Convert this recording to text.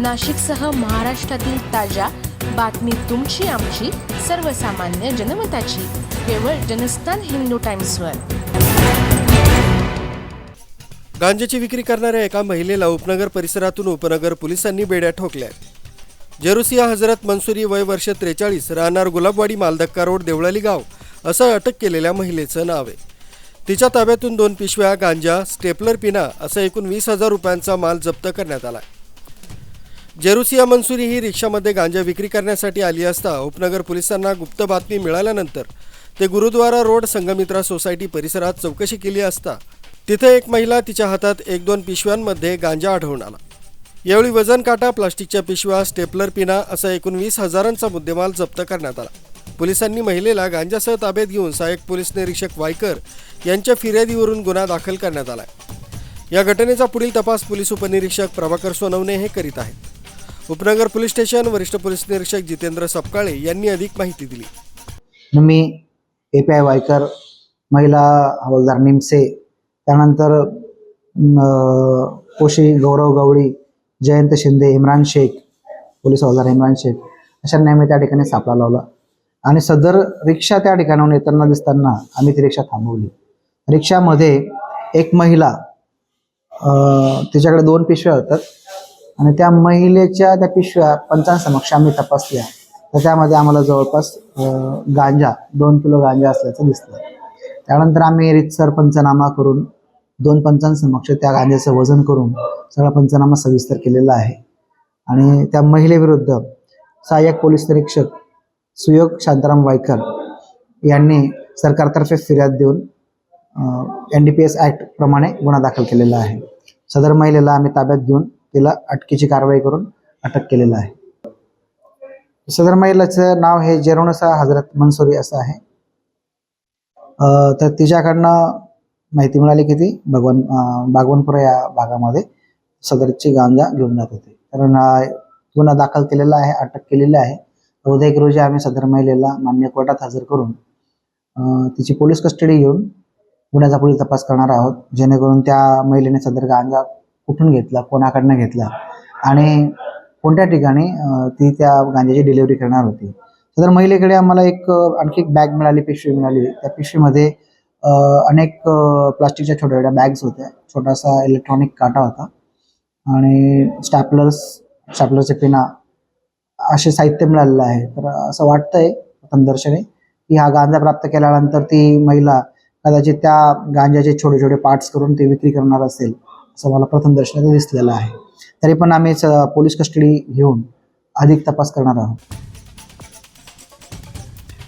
नाशिकसह महाराष्ट्रातील ताज्या बातमी तुमची आमची सर्वसामान्य जनमताची. केवळ जनस्थान हिंदू टाइम्सवर. गांजाची विक्री करणाऱ्या एका महिलेला उपनगर परिसरातून उपनगर पोलिसांनी बेड्या ठोकल्या. जेरुसिया हजरत मनसुरी वय वर्ष त्रेचाळीस राहणार गुलाबवाडी मालधक्का रोड देवळाली गाव असं अटक केलेल्या महिलेचं नाव आहे. तिच्या ताब्यातून दोन पिशव्या गांजा स्टेपलर पिना असं एकूण वीस हजार रुपयांचा माल जप्त करण्यात आला. जेरुसिया मनसुरी ही रिक्षामध्ये गांजा विक्री करण्यासाठी आली असता उपनगर पोलिसांना गुप्त बातमी मिळाल्यानंतर ते गुरुद्वारा रोड संगमित्रा सोसायटी परिसरात चौकशी केली असता तिथे एक महिला तिच्या हातात एक दोन पिशव्यांमध्ये गांजा आढळून आला. यावेळी वजन काटा प्लास्टिकच्या पिशव्या स्टेपलर पिना असा एकूण वीस हजारांचा मुद्देमाल जप्त करण्यात आला. पोलिसांनी महिलेला गांजासह ताब्यात घेऊन सहाय्यक पोलीस निरीक्षक वायकर यांच्या फिर्यादीवरून गुन्हा दाखल करण्यात आला या घटनेचा पुढील तपास पोलीस उपनिरीक्षक प्रभाकर सोनवणे हे करीत आहेत. उपनगर पोलीस स्टेशन वरिष्ठ पोलीस निरीक्षक जितेंद्र सपकाळे यांनी अधिक माहिती दिली. मी ए पी आय वायकर महिला हवालदार निमसे त्यानंतर कोशी गौरव गवळी जयंत शिंदे इम्रान शेख पोलीस हवालदार इम्रान शेख अशा नेहमी त्या ठिकाणी सापळा लावला. आणि सदर रिक्षा त्या ठिकाणाहून येताना दिसताना आम्ही ती रिक्षा थांबवली. रिक्षामध्ये एक महिला तिच्याकडे दोन पिशव्या होतात आणि त्या महिलेच्या त्या पिशव्या पंचांसमक्ष आम्ही तपासल्या. तर त्यामध्ये आम्हाला जवळपास गांजा दोन किलो गांजा असल्याचं दिसलं. त्यानंतर आम्ही रितसर पंचनामा करून दोन पंचांसमक्ष त्या गांजाचं वजन करून सगळा पंचनामा सविस्तर केलेला आहे. आणि त्या महिलेविरुद्ध सहाय्यक पोलीस निरीक्षक सुयोग शांताराम वायकर यांनी सरकारतर्फे फिर्याद देऊन N D P S act प्रमाणे गुन्हा दाखल केलेला आहे. सदर महिलेला आम्ही ताब्यात घेऊन तिला अटकेची कारवाई करून अटक केलेलं आहे. सदर महिलाचं नाव हे जेरोनसा हजरत मनसुरी असं आहे. तर तिच्याकडनं माहिती मिळाली की ती भगवान अं, या भागामध्ये सदरची गांजा घेऊन जात होते. कारण गुन्हा दाखल केलेला आहे अटक केलेली आहे. चौदा एक रोजी आम्ही सदर महिलेला मान्य कोर्टात हजर करून तिची पोलीस कस्टडी घेऊन गुन्ह्याचा पुढील तपास करणार आहोत. जेणेकरून त्या महिलेने सदर गांजा कुठून घेतला कोणाकडनं घेतला आणि कोणत्या ठिकाणी ती त्या गांजाची डिलिव्हरी करणार होती. सदर महिलेकडे आम्हाला एक आणखी एक बॅग मिळाली पिशवी मिळाली. त्या पिशवीमध्ये अनेक प्लास्टिकच्या छोट्या छोट्या बॅग्स होत्या. छोटासा इलेक्ट्रॉनिक काटा होता. आणि स्टॅपलर्स स्टॅपलरचे पिना असे साहित्य मिळालेलं आहे. तर असं वाटतंय प्रथमदर्शने की हा गांजा प्राप्त केल्यानंतर ती महिला कदाचित त्या गांजाचे छोटे छोटे पार्ट्स करून ते विक्री करणार असेल. असं मला प्रथम दर्शनात दिसलेलं आहे. तरी पण आम्ही पोलीस कस्टडी घेऊन अधिक तपास करणार आहोत.